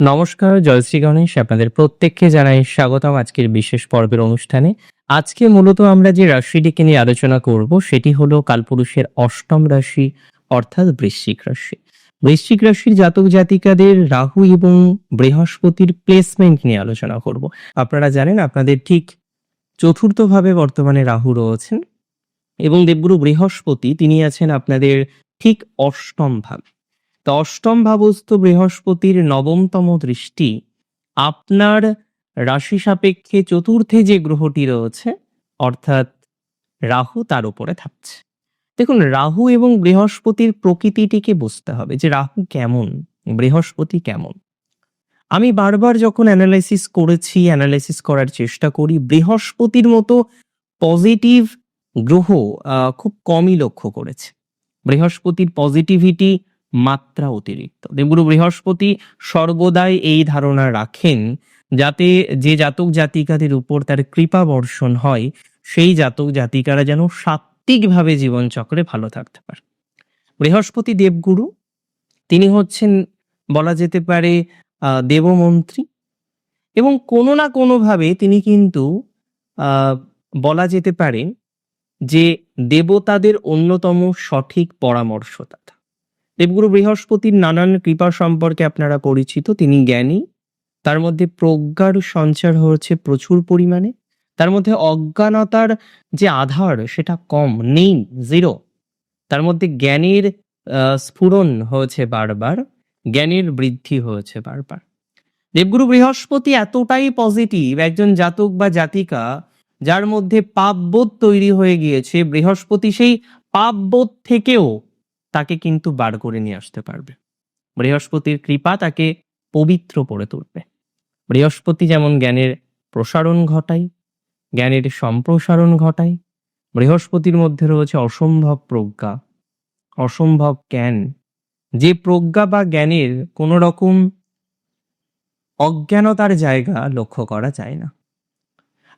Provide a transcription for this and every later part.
নমস্কার, জয়শ্রী গণেশ আপনাদের প্রত্যেককে জানাই স্বাগতম আজকের বিশেষ পর্বের অনুষ্ঠানে। আজকে মূলত আমরা যে রাশিটিকে নিয়ে আলোচনা করব, সেটি হলো কালপুরুষের অষ্টম রাশি, অর্থাৎ বৃশ্চিক রাশি। বৃশ্চিক রাশির জাতক জাতিকাদের রাহু এবং বৃহস্পতির প্লেসমেন্ট নিয়ে আলোচনা করব। আপনারা জানেন, আপনাদের ঠিক চতুর্থভাবে বর্তমানে রাহু রয়েছেন এবং দেবগুরু বৃহস্পতি, তিনি আছেন আপনাদের ঠিক অষ্টম ভাবে। অষ্টম ভাবস্থ বৃহস্পতির নবমতম দৃষ্টি। আপনার রাশি সাপেক্ষে চতুর্থে যে গ্রহটি রয়েছে, অর্থাৎ রাহু তার উপরে থাকছে। দেখুন, রাহু এবং বৃহস্পতির প্রকৃতিটিকে বুঝতে হবে যে রাহু কেমন, বৃহস্পতি কেমন। আমি বারবার যখন অ্যানালাইসিস করেছি, অ্যানালাইসিস করার চেষ্টা করি, বৃহস্পতির মতো পজিটিভ গ্রহ খুব কমই লক্ষ্য করেছে। বৃহস্পতির পজিটিভিটি মাত্রা অতিরিক্ত। দেবগুরু বৃহস্পতি সর্বদাই এই ধারণা রাখেন যাতে যে জাতক জাতিকাদের উপর তার কৃপা বর্ষণ হয়, সেই জাতক জাতিকারা যেন সাত্ত্বিকভাবে জীবনচক্রে ভালো থাকতে পারে। বৃহস্পতি দেবগুরু তিনি হচ্ছেন বলা যেতে পারে দেবমন্ত্রী এবং কোনো না কোনোভাবে তিনি কিন্তু বলা যেতে পারে যে দেবতাদের অন্যতম সঠিক পরামর্শদাতা। দেবগুরু বৃহস্পতির নানান কৃপা সম্পর্কে আপনারা পরিচিত, তিনি জ্ঞানী। তার মধ্যে প্রজ্ঞার সঞ্চার হয়েছে প্রচুর পরিমাণে। তার মধ্যে অজ্ঞানতার যে আধার, সেটা কম, নেই জিরো তার মধ্যে জ্ঞানের স্ফুরণ হয়েছে বারবার, জ্ঞানের বৃদ্ধি হয়েছে বারবার। দেবগুরু বৃহস্পতি এতটাই পজিটিভ একজন জাতক বা জাতিকা, যার মধ্যে পাপবোধ তৈরি হয়ে গিয়েছে। বৃহস্পতি সেই পাপবোধ থেকেও তাকে কিন্তু বার করে নিয়ে আসতে পারবে। বৃহস্পতির কৃপা তাকে পবিত্র করে তুলবে। বৃহস্পতি যেমন জ্ঞানের প্রসারণ ঘটায়, জ্ঞানের সম্প্রসারণ ঘটায়, বৃহস্পতির মধ্যে রয়েছে অসম্ভব প্রজ্ঞা, অসম্ভব জ্ঞান। যে প্রজ্ঞা বা জ্ঞানের কোনো রকম অজ্ঞানতার জায়গা লক্ষ্য করা যায় না।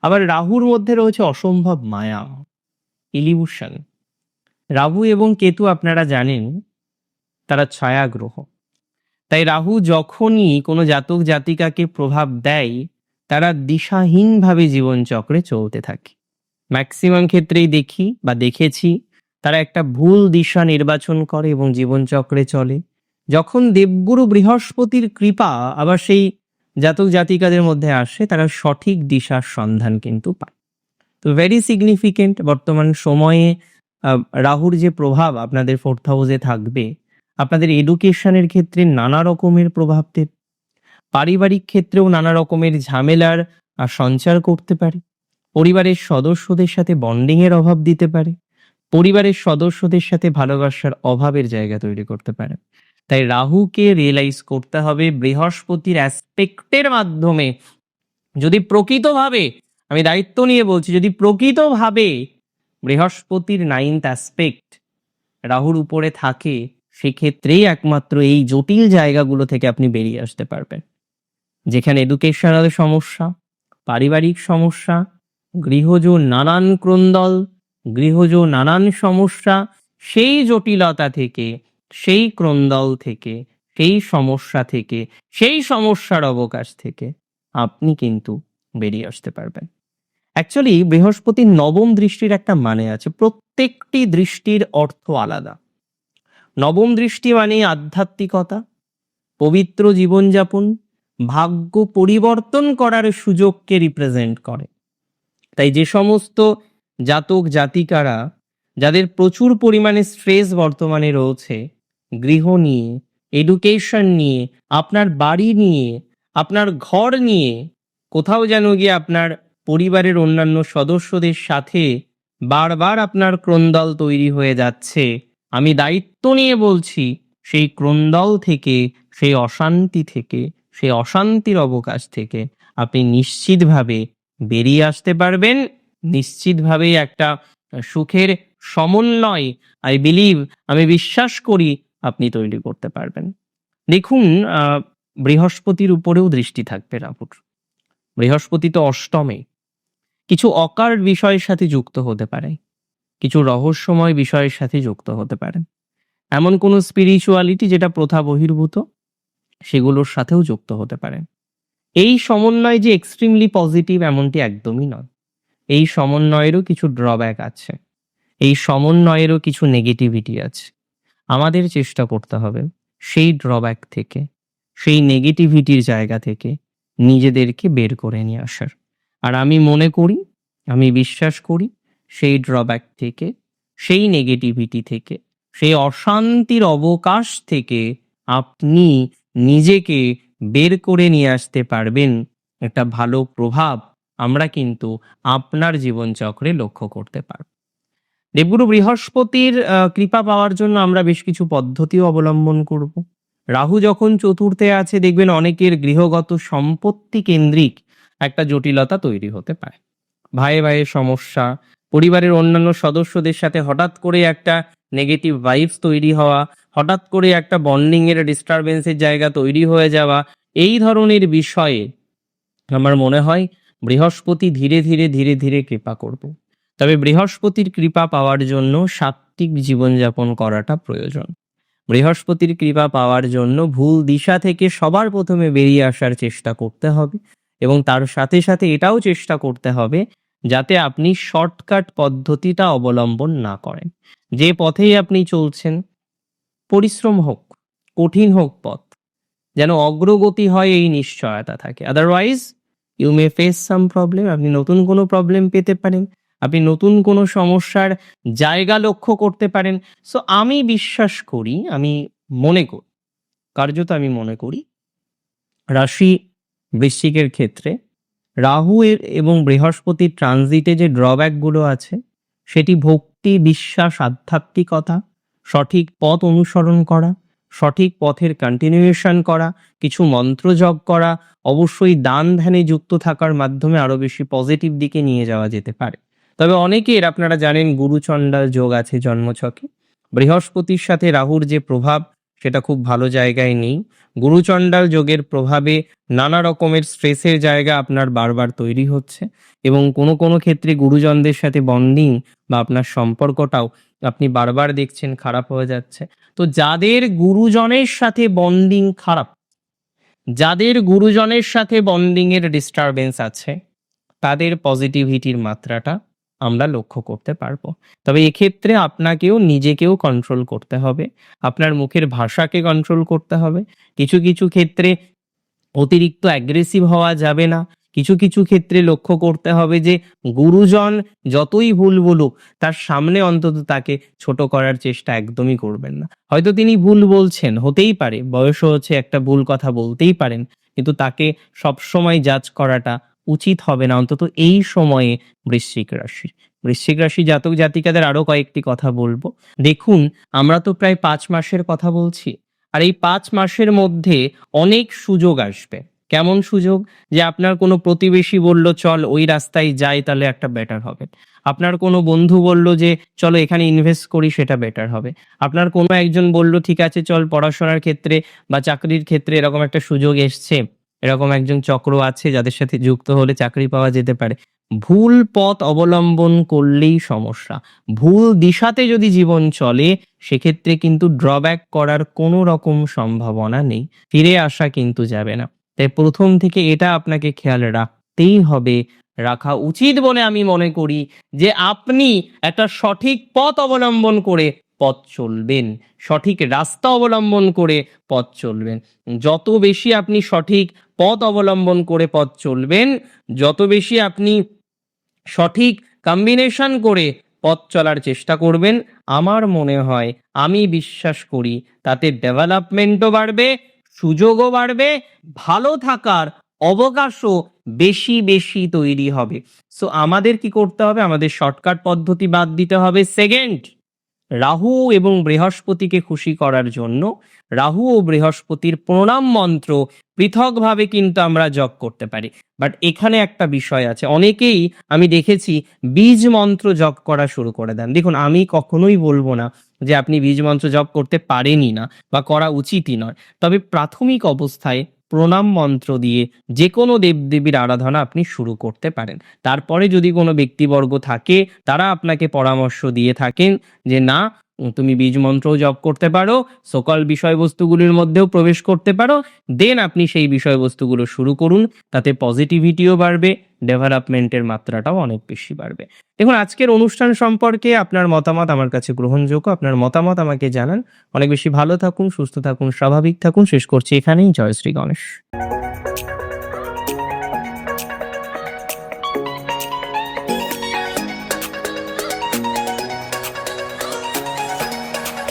আবার রাহুর মধ্যে রয়েছে অসম্ভব মায়া, ইলিউশন। রাহু এবং কেতু আপনারা জানেন, তারা ছায়া গ্রহ তাই রাহু যখনই কোনো জাতক জাতিকাকে প্রভাব দেয়, তারা দিশাহীনভাবে জীবনচক্রে চলতে থাকে। ম্যাক্সিমাম ক্ষেত্রেই দেখি বা দেখেছি, তারা একটা ভুল দিশা নির্বাচন করে এবং জীবনচক্রে চলে। যখন দেবগুরু বৃহস্পতির কৃপা আবার সেই জাতক জাতিকাদের মধ্যে আসে, তারা সঠিক দিশার সন্ধান কিন্তু পায়। তো ভেরি সিগনিফিকেন্ট বর্তমান সময়ে রাহুর যে প্রভাব আপনাদের ফোর্থ হাউসে থাকবে, আপনাদের এডুকেশনের ক্ষেত্রে নানা রকমের প্রভাব দেবে পারিবারিক ক্ষেত্রেও নানা রকমের ঝামেলার সঞ্চার করতে পারে। পরিবারের সদস্যদের সাথে বন্ডিং এর অভাব দিতে পারে। পরিবারের সদস্যদের সাথে ভালোবাসার অভাবের জায়গা তৈরি করতে পারে। তাই রাহুকে রিয়েলাইজ করতে হবে বৃহস্পতির অ্যাসপেক্টের মাধ্যমে। যদি প্রকৃতভাবে, আমি দায়িত্ব নিয়ে বলছি, যদি প্রকৃতভাবে বৃহস্পতির নাইন্থ অ্যাসপেক্ট রাহুর উপরে থাকে, সেক্ষেত্রেই একমাত্র এই জটিল জায়গাগুলো থেকে আপনি বেরিয়ে আসতে পারবেন। যেখানে এডুকেশনাল সমস্যা, পারিবারিক সমস্যা, গৃহজ নানান ক্রন্দল, গৃহজ নানান সমস্যা, সেই জটিলতা থেকে, সেই ক্রন্দল থেকে, সেই সমস্যা থেকে, সেই সমস্যার অবকাশ থেকে আপনি কিন্তু বেরিয়ে আসতে পারবেন। অ্যাকচুয়ালি বৃহস্পতির নবম দৃষ্টির একটা মানে আছে। প্রত্যেকটি দৃষ্টির অর্থ আলাদা। নবম দৃষ্টি মানে আধ্যাত্মিকতা, পবিত্র জীবনযাপন, ভাগ্য পরিবর্তন করার সুযোগকে রিপ্রেজেন্ট করে। তাই যে সমস্ত জাতক জাতিকারা, যাদের প্রচুর পরিমাণে স্ট্রেস বর্তমানে রয়েছে, গৃহ নিয়ে এডুকেশন নিয়ে, আপনার বাড়ি নিয়ে, আপনার ঘর নিয়ে, কোথাও যেন গিয়ে আপনার পরিবারের অন্যান্য সদস্যদের সাথে বারবার আপনার ক্রন্দল তৈরি হয়ে যাচ্ছে। আমি দায়িত্ব নিয়ে বলছি, সেই ক্রন্দল থেকে, সেই অশান্তি থেকে, সেই অশান্তির অবকাশ থেকে আপনি নিশ্চিতভাবে বেরিয়ে আসতে পারবেন। নিশ্চিতভাবেই একটা সুখের সমন্বয় আই বিলিভ আমি বিশ্বাস করি আপনি তৈরি করতে পারবেন। দেখুন বৃহস্পতির উপরেও দৃষ্টি থাকবে রাহুর। বৃহস্পতি তো অষ্টমে। কিছু অকার বিষয়ের সাথে যুক্ত হতে পারে, কিছু রহস্যময় বিষয়ের সাথে যুক্ত হতে পারেন এমন কোনো স্পিরিচুয়ালিটি যেটা প্রথা বহির্ভূত, সেগুলোর সাথেও যুক্ত হতে পারেন এই সমন্বয় যে এক্সট্রিমলি পজিটিভ এমনটি একদমই নয়। এই সমন্বয়েরও কিছু ড্রব্যাক আছে, এই সমন্বয়েরও কিছু নেগেটিভিটি আছে। আমাদের চেষ্টা করতে হবে সেই ড্রব্যাক থেকে, সেই নেগেটিভিটির জায়গা থেকে নিজেদেরকে বের করে নিয়ে আসার। আর আমি মনে করি, আমি বিশ্বাস করি, সেই ড্রব্যাক থেকে, সেই নেগেটিভিটি থেকে, সেই অশান্তির অবকাশ থেকে আপনি নিজেকে বের করে নিয়ে আসতে পারবেন। একটা ভালো প্রভাব আমরা কিন্তু আপনার জীবনচক্রে লক্ষ্য করতে পারব। দেবগুরু বৃহস্পতির কৃপা পাওয়ার জন্য আমরা বেশ কিছু পদ্ধতিও অবলম্বন করব। রাহু যখন চতুর্থে আছে, দেখবেন অনেকের গৃহগত সম্পত্তি কেন্দ্রিক একটা জটিলতা তৈরি হতে পারে। ভাইয়ে ভাইয়ের সমস্যা, পরিবারের অন্যান্য সদস্যদের সাথে হঠাৎ করে একটা নেগেটিভ ভাইবস তৈরি হওয়া, হঠাৎ করে একটা বন্ডিং এর ডিস্টারবেন্সের জায়গা তৈরি হয়ে যাওয়া, এই ধরনের বিষয়ে আমার মনে হয় বৃহস্পতি ধীরে ধীরে ধীরে ধীরে কৃপা করব। তবে বৃহস্পতির কৃপা পাওয়ার জন্য সাত্ত্বিক জীবনযাপন করাটা প্রয়োজন। বৃহস্পতির কৃপা পাওয়ার জন্য ভুল দিশা থেকে সবার প্রথমে বেরিয়ে আসার চেষ্টা করতে হবে। এবং তার সাথে সাথে এটাও চেষ্টা করতে হবে যাতে আপনি শর্টকাট পদ্ধতিটা অবলম্বন না করেন। যে পথেই আপনি চলছেন, পরিশ্রম হোক, কঠিন হোক পথ, যেন অগ্রগতি হয় এই নিশ্চয়তা থাকে। Otherwise you may face some problem আপনি নতুন কোনো প্রবলেম পেতে পারেন, আপনি নতুন কোনো সমস্যার জায়গা লক্ষ্য করতে পারেন। সো আমি বিশ্বাস করি, আমি মনে করি, কার্যত আমি মনে করি, রাশি বৃশ্চিকের ক্ষেত্রে, রাহু এর এবং বৃহস্পতির ট্রানজিটে যে ড্রব্যাকগুলো আছে, সেটি ভক্তি, বিশ্বাস, আধ্যাত্মিকতা, সঠিক পথ অনুসরণ করা, সঠিক পথের কন্টিনিউয়েশন করা, কিছু মন্ত্র জপ করা, অবশ্যই দান ধ্যানে যুক্ত থাকার মাধ্যমে আরও বেশি পজিটিভ দিকে নিয়ে যাওয়া যেতে পারে। তবে অনেকের আপনারা জানেন গুরুচণ্ডাল যোগ আছে জন্মছকে। বৃহস্পতির সাথে রাহুর যে প্রভাব সেটা খুব ভালো জায়গায় নেই। গুরুচণ্ডাল যোগের প্রভাবে নানা রকমের স্ট্রেসের জায়গা আপনার বারবার তৈরি হচ্ছে এবং কোনো কোনো ক্ষেত্রে গুরুজনদের সাথে বন্ডিং বা আপনার সম্পর্কটাও আপনি বারবার দেখছেন খারাপ হয়ে যাচ্ছে। তো যাদের গুরুজনের সাথে বন্ডিং খারাপ, যাদের গুরুজনের সাথে বন্ডিং এর ডিস্টারবেন্স আছে, তাদের পজিটিভিটির মাত্রাটা আমরা লক্ষ্য করতে পারব। তবে এক্ষেত্রে আপনাকেও নিজেকেও কন্ট্রোল করতে হবে। আপনার মুখের ভাষাকে কন্ট্রোল করতে হবে। কিছু কিছু ক্ষেত্রে অতিরিক্ত অ্যাগ্রেসিভ হওয়া যাবে না। কিছু কিছু ক্ষেত্রে লক্ষ্য করতে হবে যে গুরুজন যতই ভুল বলুক, তার সামনে অন্তত তাকে ছোট করার চেষ্টা একদমই করবেন না। হয়তো তিনি ভুল বলছেন, হতেই পারে। বয়সও হচ্ছে একটা ভুল কথা বলতেই পারেন। কিন্তু তাকে সবসময় জাজ করাটা উচিত হবে না, অন্তত এই সময়ে বৃশ্চিক রাশি। বৃশ্চিক রাশি জাতক জাতিকাদের আরও কয়েকটি কথা বলব। দেখুন, আমরা তো প্রায় পাঁচ মাসের কথা বলছি, আর এই পাঁচ মাসের মধ্যে অনেক সুযোগ আসবে। কেমন সুযোগ? যে আপনার কোনো প্রতিবেশী বলল, চল, ওই রাস্তায় যাই, তাহলে একটা বেটার হবে। আপনার কোনো বন্ধু বলল যে, চলো, এখানে ইনভেস্ট করি, সেটা বেটার হবে। আপনার কোনো একজন বলল, ঠিক আছে, চল, পড়াশোনার ক্ষেত্রে বা চাকরির ক্ষেত্রে এরকম একটা সুযোগ এসছে। এরকম একজন চক্র আছে যাদের সাথে যুক্ত হলে চাকরি পাওয়া যেতে পারে। ভুল পথ অবলম্বন করলেই সমস্যা। ভুল দিশাতে যদি জীবন চলে, সেক্ষেত্রে কিন্তু ড্রব্যাক করার কোনো রকম সম্ভাবনা নেই। ফিরে আসা কিন্তু যাবে না। তাই প্রথম থেকে এটা আপনাকে খেয়াল রাখতেই হবে, রাখা উচিত বলে আমি মনে করি যে আপনি একটা সঠিক পথ অবলম্বন করে পথ চলবেন। সঠিক রাস্তা অবলম্বন করে পথ চলবেন। যত বেশি আপনি সঠিক পথ অবলম্বন করে পথ চলবেন। যত বেশি আপনি সঠিক কম্বিনেশন করে পথ চলার চেষ্টা করবেন, আমার মনে হয়, আমি বিশ্বাস করি, তাতে ডেভেলপমেন্টও বাড়বে, সুযোগও বাড়বে, ভালো থাকার অবকাশও বেশি বেশি তৈরি হবে। সো আমাদের কি করতে হবে? আমাদের শর্টকাট পদ্ধতি বাদ দিতে হবে। সেকেন্ড রাহু এবং বৃহস্পতিকে খুশি করার জন্য রাহু ও বৃহস্পতির প্রণাম মন্ত্র পৃথকভাবে কিন্তু আমরা জপ করতে পারি। বাট এখানে একটা বিষয় আছে। অনেকেই আমি দেখেছি বীজ মন্ত্র জপ করা শুরু করে দেন। দেখুন, আমি কখনোই বলব না যে আপনি বীজ মন্ত্র জপ করতে পারেনই না বা করা উচিতই নয়। তবে প্রাথমিক অবস্থায় প্রণাম মন্ত্র দিয়ে যে কোনো দেবদেবীর আরাধনা আপনি শুরু করতে পারেন। তারপরে যদি কোনো ব্যক্তিবর্গ থাকে, তারা আপনাকে পরামর্শ দিয়ে থাকেন যে, না তুমি বীজ মন্ত্রও জপ করতে পারো, সকল বিষয়বস্তুগুলির মধ্যেও প্রবেশ করতে পারো দেন আপনি সেই বিষয়বস্তুগুলো শুরু করুন, তাতে পজিটিভিটিও বাড়বে ডেভেলপমেন্টের মাত্রাটাও অনেক বেশি বাড়বে। দেখুন, আজকের অনুষ্ঠান সম্পর্কে আপনার মতামত আমার কাছে গ্রহণযোগ্য, আপনার মতামত আমাকে জানান। অনেক বেশি ভালো থাকুন, সুস্থ থাকুন, স্বাভাবিক থাকুন। শেষ করছি এখানেই, জয় শ্রী গণেশ।